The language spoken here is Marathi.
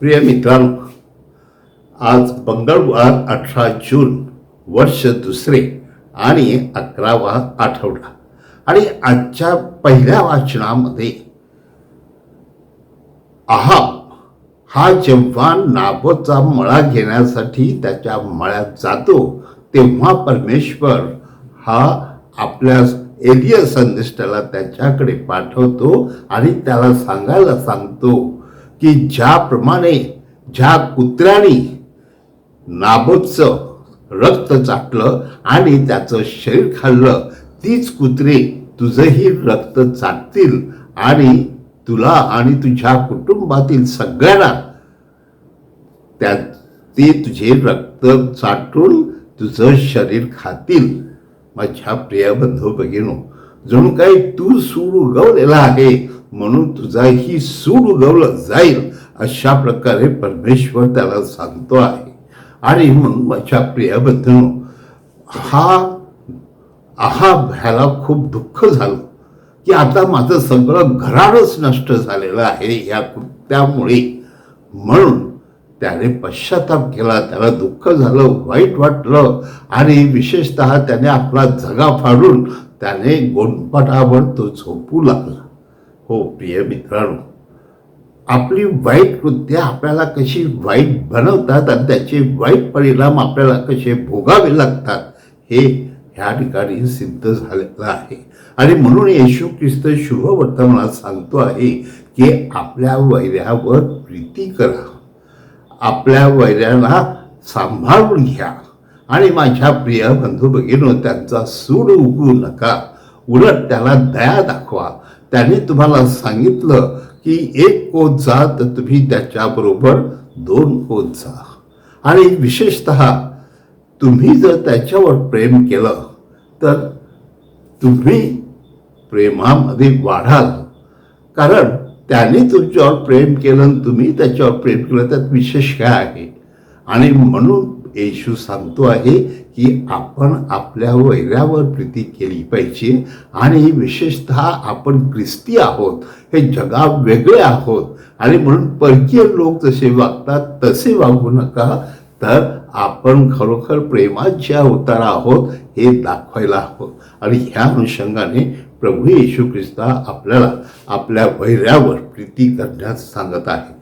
प्रिय मित्रांनो आज मंगळवार अठरा जून वर्ष दुसरे आणि अकरावा आठवडा. आणि आजच्या पहिल्या वाचनामध्ये आहाब हा जेव्हा नाबोचा मळा घेण्यासाठी त्याच्या मळ्यात जातो तेव्हा परमेश्वर हा आपल्या एलिय संदिष्टाला त्याच्याकडे पाठवतो आणि त्याला सांगायला सांगतो की ज्याप्रमाणे ज्या कुत्र्याने नाबोतचं रक्त चाटलं आणि त्याचं शरीर खाल्लं तीच कुत्रे तुझंही रक्त चाटतील आणि तुला आणि तुझ्या कुटुंबातील सगळ्यांना त्या ते तुझे रक्त चाटून तुझं शरीर खातील. माझ्या प्रिय बंधू भगिनो जणू काही तू सूर उगवलेला आहे म्हणून तुझाही सूड उगवलं जाईल अशा प्रकारे परमेश्वर त्याला सांगतो आहे. आणि म्हणून माझ्या प्रियाबद्दल हा आहा ह्याला खूप दुःख झालं की आता माझं सगळं घराडच नष्ट झालेलं आहे या कृत्यामुळे. म्हणून त्याने पश्चाताप केला त्याला दुःख झालं वाईट वाटलं आणि विशेषत त्याने आपला जगा फाडून त्याने गोंडपाटावर तो झोपू लागला. हो प्रिय मित्रांनो. आपली वाईट कृत्य आपल्याला कशी वाईट बनवतात आणि त्याचे वाईट परिणाम आपल्याला कसे भोगावे लागतात हे ह्या ठिकाणी सिद्ध झालेलं आहे. आणि म्हणून येशू ख्रिस्त शुभ वर्तमानात सांगतो आहे की आपल्या वैऱ्यावर प्रीती करा. आपल्या वैऱ्याला सांभाळून घ्या. आणि माझ्या प्रिय बंधू भगिनो त्यांचा सूड उगवू नका. उलट त्याला दया दाखवा. त्याने तुम्हाला सांगितलं की एक कोत जा तर तुम्ही त्याच्याबरोबर दोन कोत जा. आणि विशेषत तुम्ही जर त्याच्यावर प्रेम केलं तर तुम्ही प्रेमामध्ये वाढाल. कारण त्याने तुमच्यावर प्रेम केलं आणि तुम्ही त्याच्यावर प्रेम केलं त्यात विशेष काय आहे? आणि म्हणून येशू सांगतो आहे की आपण आपल्या वैऱ्यावर प्रीती केली पाहिजे आणि विशेषत आपण ख्रिस्ती आहोत हे जगा वेगळे आहोत. आणि म्हणून परकीय लोक जसे वागतात तसे वागू नका. तर आपण खरोखर प्रेमाच्या अवतार आहोत हे दाखवायला आहोत आणि ह्या अनुषंगाने प्रभू येशू ख्रिस्ता आपल्याला आपल्या वैऱ्यावर प्रीती करण्यास सांगत आहे.